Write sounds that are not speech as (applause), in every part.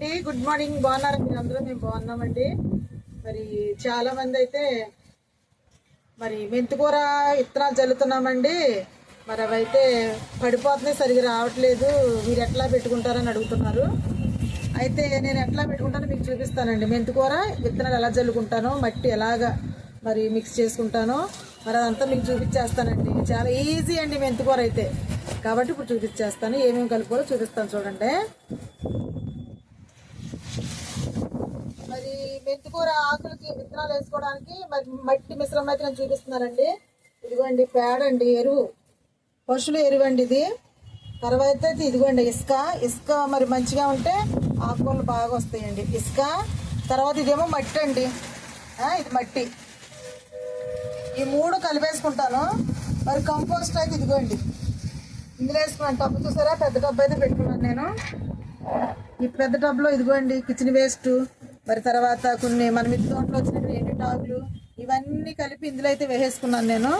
అండి. Good morning బాగున్నారా మీరు అందరూ మేము బాగున్నామండి. మరి చాలా మంది అయితే మరి మెంతికూర విత్తనాలు చల్లుతున్నామండి. మరి అవైతే పడిపోతున్నాయి సరిగా రావట్లేదు. మీరు ఎట్లా పెట్టుకుంటారని అడుగుతున్నారు. అయితే నేను ఎట్లా పెట్టుకుంటానో మీకు చూపిస్తానండి. మెంతికూర విత్తనాలు ఎలా చల్లుకుంటానో మట్టి ఎలాగా మరి మిక్స్ చేసుకుంటానో మరి అదంతా మీకు చూపించేస్తానండి. చాలా ఈజీ అండి మెంతికూర అయితే. కాబట్టి ఇప్పుడు చూపించేస్తాను. ఏమేమి కలుపుకోవాలో చూపిస్తాను చూడండి మరి మెంతికూర ఆకులకి విత్తనాలు వేసుకోవడానికి మరి మట్టి మిశ్రమం అయితే నేను చూపిస్తున్నానండి. ఇదిగోండి పేడ అండి ఎరువు. పశువుల ఎరువు అండి ఇది. తర్వాత అయితే ఇదిగోండి ఇసుక. ఇసుక మరి మంచిగా ఉంటే ఆకుకూరలు బాగా వస్తాయండి. ఇసుక. తర్వాత ఇదేమో మట్టి అండి. ఇది మట్టి. ఈ మూడు కలిపేసుకుంటాను. మరి కంపోస్ట్ అయితే ఇదిగోండి. ఇందులో వేసుకున్నాను. టబ్బు చూసారా? పెద్ద టబ్బు అయితే పెట్టుకున్నాను నేను. ఈ పెద్ద టబ్లో ఇదిగోండి కిచెన్ వేస్ట్. మరి తర్వాత కొన్ని మన మిద్దె తోటలో వచ్చిన ఎండు టాగులు ఇవన్నీ కలిపి ఇందులో అయితే వేసేసుకున్నాను నేను.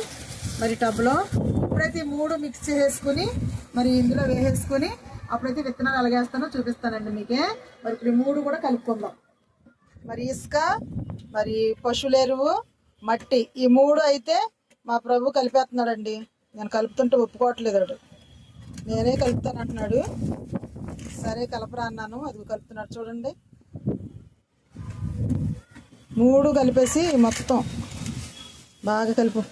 మరి టబ్లో ఇప్పుడైతే మూడు మిక్స్ చేసేసుకుని మరి ఇందులో వేసేసుకుని అప్పుడైతే విత్తనాలు అలాగేస్తానో చూపిస్తానండి మీకే. మరి ఇప్పుడు మూడు కూడా కలుపుకుందాం. మరి ఇసుక మరి పశువుల ఎరువు మట్టి ఈ మూడు అయితే మా ప్రభు కలిపేస్తున్నాడండి. నేను కలుపుతుంటే ఒప్పుకోవట్లేదు నేనే కలుపుతాను అంటున్నాడు సరే కలపరా అన్నాను. అది కలుపుతున్నాడు చూడండి. మూడు కలిపేసి మొత్తం. బాగా కలుపు.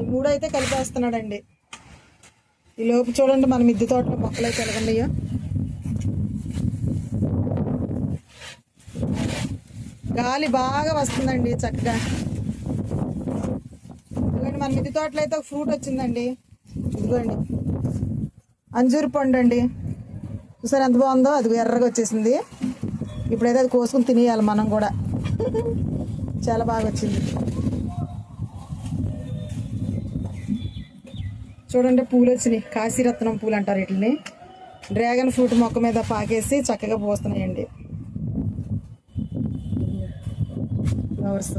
ఈ మూడు అయితే కలిపేస్తున్నాడండి. ఈ లోపు చూడండి మన మిద్దె తోటలో మొక్కలు అయితే ఎలాగున్నాయో. గాలి బాగా వస్తుందండి చక్కగా. ఇదిగోండి మన మిద్దె తోటలో అయితే ఒక ఫ్రూట్ వచ్చిందండి. ఇదిగోండి. అంజూరు పండు అండి చూసారు ఎంత బాగుందో? అది ఎర్రగా వచ్చేసింది. ఇప్పుడైతే అది కోసుకుని తినేయాలి మనం కూడా. (laughs) చాలా బాగా వచ్చింది. చూడండి పూలు వచ్చినాయి. కాశీరత్నం పూలు అంటారు వీటిని. డ్రాగన్ ఫ్రూట్ మొక్క మీద పాకేసి చక్కగా పోస్తున్నాయండి. ఫ్లవర్స్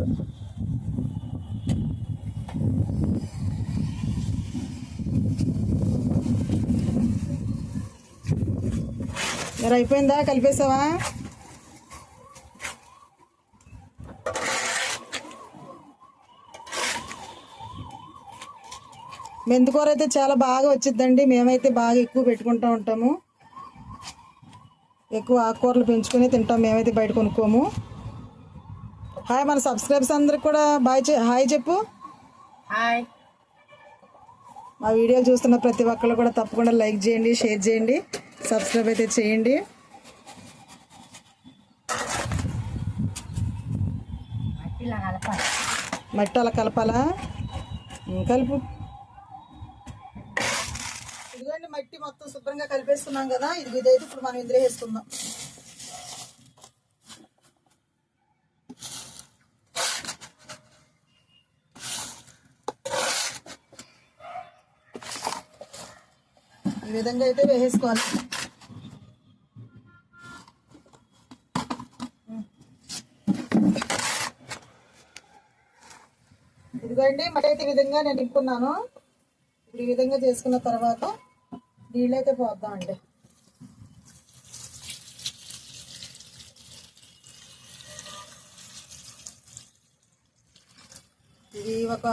మరి అయిపోయిందా? కలిపేసావా? మెంతికూర అయితే చాలా బాగా వచ్చిందండి మేమైతే బాగా ఎక్కువ పెట్టుకుంటూ ఉంటాము. ఎక్కువ ఆకుకూరలు పెంచుకొని తింటాం. మేమైతే బయట కొనుక్కోము. హాయ్ మన సబ్స్క్రైబర్స్ అందరికి కూడా బాయ్ హాయ్ చెప్పు. హాయ్. మా వీడియోలు చూస్తున్న ప్రతి ఒక్కరు కూడా తప్పకుండా లైక్ చేయండి షేర్ చేయండి. సబ్స్క్రైబ్ అయితే చేయండి. కలపాలి? మట్టి అలా కలపాలా కలుపు. ఇదిగోండి మట్టి మొత్తం శుభ్రంగా కలిపేస్తున్నాం కదా. ఇది ఇదైతే ఇప్పుడు మనం ఇందులో వేసుకుందాం. ఈ విధంగా అయితే వేసేసుకోవాలి. ఇదిగోండి మట్టి ఈ విధంగా నేను నింపుకున్నాను. ఇప్పుడు ఈ విధంగా చేసుకున్న తర్వాత నీళ్ళైతే పోద్దామండి. ఇది ఒక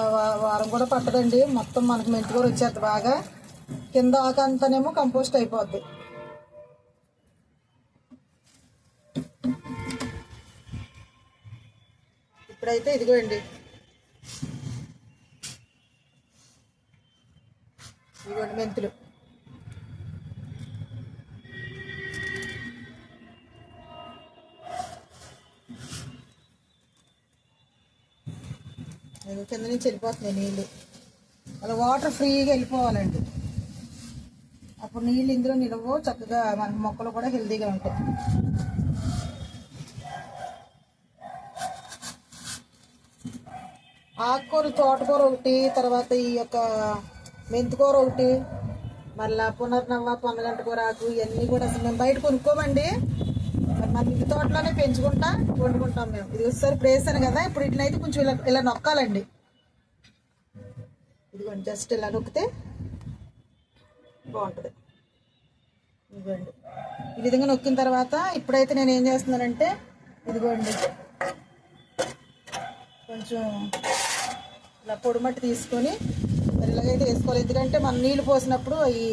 వారం కూడా పట్టదండి. మొత్తం మనకు మెంతి కూడా వచ్చేది బాగా. కింద ఆకంతనేమో కంపోస్ట్ అయిపోద్ది. ఇప్పుడైతే ఇదిగోండి ఇదిగోండి మెంతులు. కింద నుంచి వెళ్ళిపోతున్నాయి నీళ్ళు అలా వాటర్ ఫ్రీగా వెళ్ళిపోవాలండి. అప్పుడు నీళ్ళు ఇందులో నిలవు చక్కగా మన మొక్కలు కూడా హెల్తీగా ఉంటాయి. ఆకుకూర తోటకూర ఒకటి తర్వాత ఈ యొక్క మెంతికూర ఒకటి? మళ్ళా పునర్నవ్వ పొన్నగంట కూర ఆకు ఇవన్నీ కూడా అసలు మేము బయట కొనుక్కోమండి. మరి మన ఇంటి తోటలోనే పెంచుకుంటా వండుకుంటాం మేము. ఇది ఒకసారి ఇప్పుడు వేసాను కదా ఇప్పుడు ఇట్లయితే కొంచెం ఇలా ఇలా నొక్కాలండి. ఇదిగోండి జస్ట్ ఇలా నొక్కితే బాగుంటుంది. ఇదిగోండి. ఈ విధంగా నొక్కిన తర్వాత ఇప్పుడైతే నేను ఏం చేస్తున్నానంటే ఇదిగోండి. కొంచెం ఇలా పొడిమట్టి తీసుకొని ఇలాగైతే వేసుకోవాలి ఎందుకంటే మనం నీళ్ళు పోసినప్పుడు అవి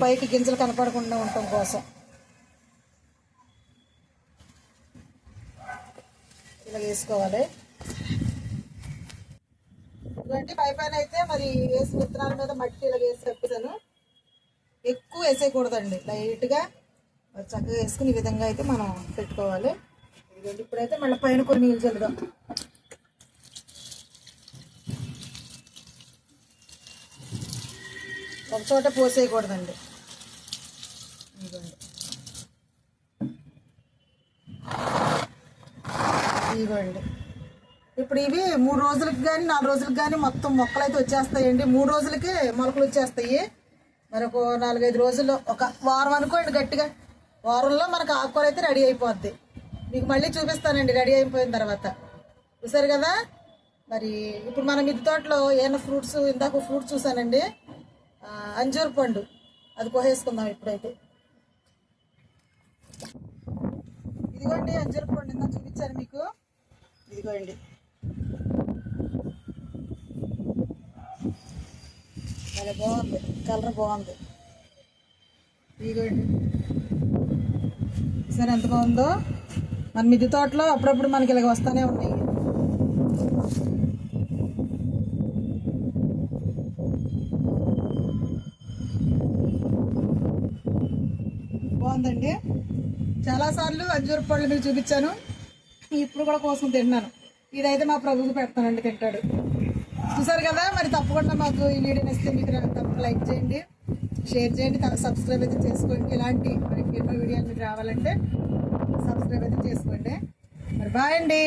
పైకి. గింజలు కనపడకుండా ఉండటం కోసం. ఇలా వేసుకోవాలి. ఇటువంటి పై పైన అయితే మరి వేసి విత్తనాల మీద మట్టి ఇలా వేసి కప్పేసాను ఎక్కువ వేసేయకూడదండి. లైట్గా చక్కగా వేసుకుని ఈ విధంగా అయితే మనం పెట్టుకోవాలి. ఇప్పుడైతే మళ్ళీ పైన కొన్ని నీళ్ళు చల్లుదాం. ఒక చోట పోసేయకూడదండి. ఇదిగోండి. ఇదిగోండి. ఇప్పుడు ఇవి మూడు రోజులకు కానీ నాలుగు రోజులకు కానీ మొత్తం మొక్కలు అయితే వచ్చేస్తాయండి. మూడు రోజులకి మొలకలు వచ్చేస్తాయి. మరి ఒక నాలుగైదు రోజుల్లో ఒక వారం అనుకోండి గట్టిగా. వారంలో మనకు ఆకుకూర అయితే రెడీ అయిపోద్ది. మీకు మళ్ళీ చూపిస్తానండి రెడీ అయిపోయిన తర్వాత. చూసారు కదా? మరి ఇప్పుడు మనం మిద్దె తోటలో ఏమైనా ఫ్రూట్స్ ఇందాక ఫ్రూట్స్ చూసానండి. అంజూరు పండు. అది కోసేసుకుందాం ఇప్పుడైతే. ఇదిగోండి అంజూరు పండు ఇందాక చూపించాను మీకు. ఇదిగోండి. చాలా బాగుంది. కలర్ బాగుంది. ఇదిగోండి. సరే ఎంత బాగుందో. మన మిద్దె తోటలో అప్పుడప్పుడు మనకి ఇలాగ వస్తూనే ఉన్నాయి. బాగుందండి. చాలాసార్లు అంజూరు పళ్ళు మీకు చూపించాను. ఇప్పుడు కూడా కోసం తిన్నాను. ఇదైతే మా ప్రభుకు పెడతానండి తింటాడు. చూసారు కదా మరి తప్పకుండా మాకు ఈ వీడియో నచ్చితే మీకు తప్పకుండా లైక్ చేయండి షేర్ చేయండి సబ్స్క్రైబ్ అయితే చేసుకోండి. ఇలాంటి మరి ఎన్నో వీడియోలు మీకు రావాలంటే సబ్స్క్రైబ్ అయితే చేసుకోండి. మరి బాయ్ అండి.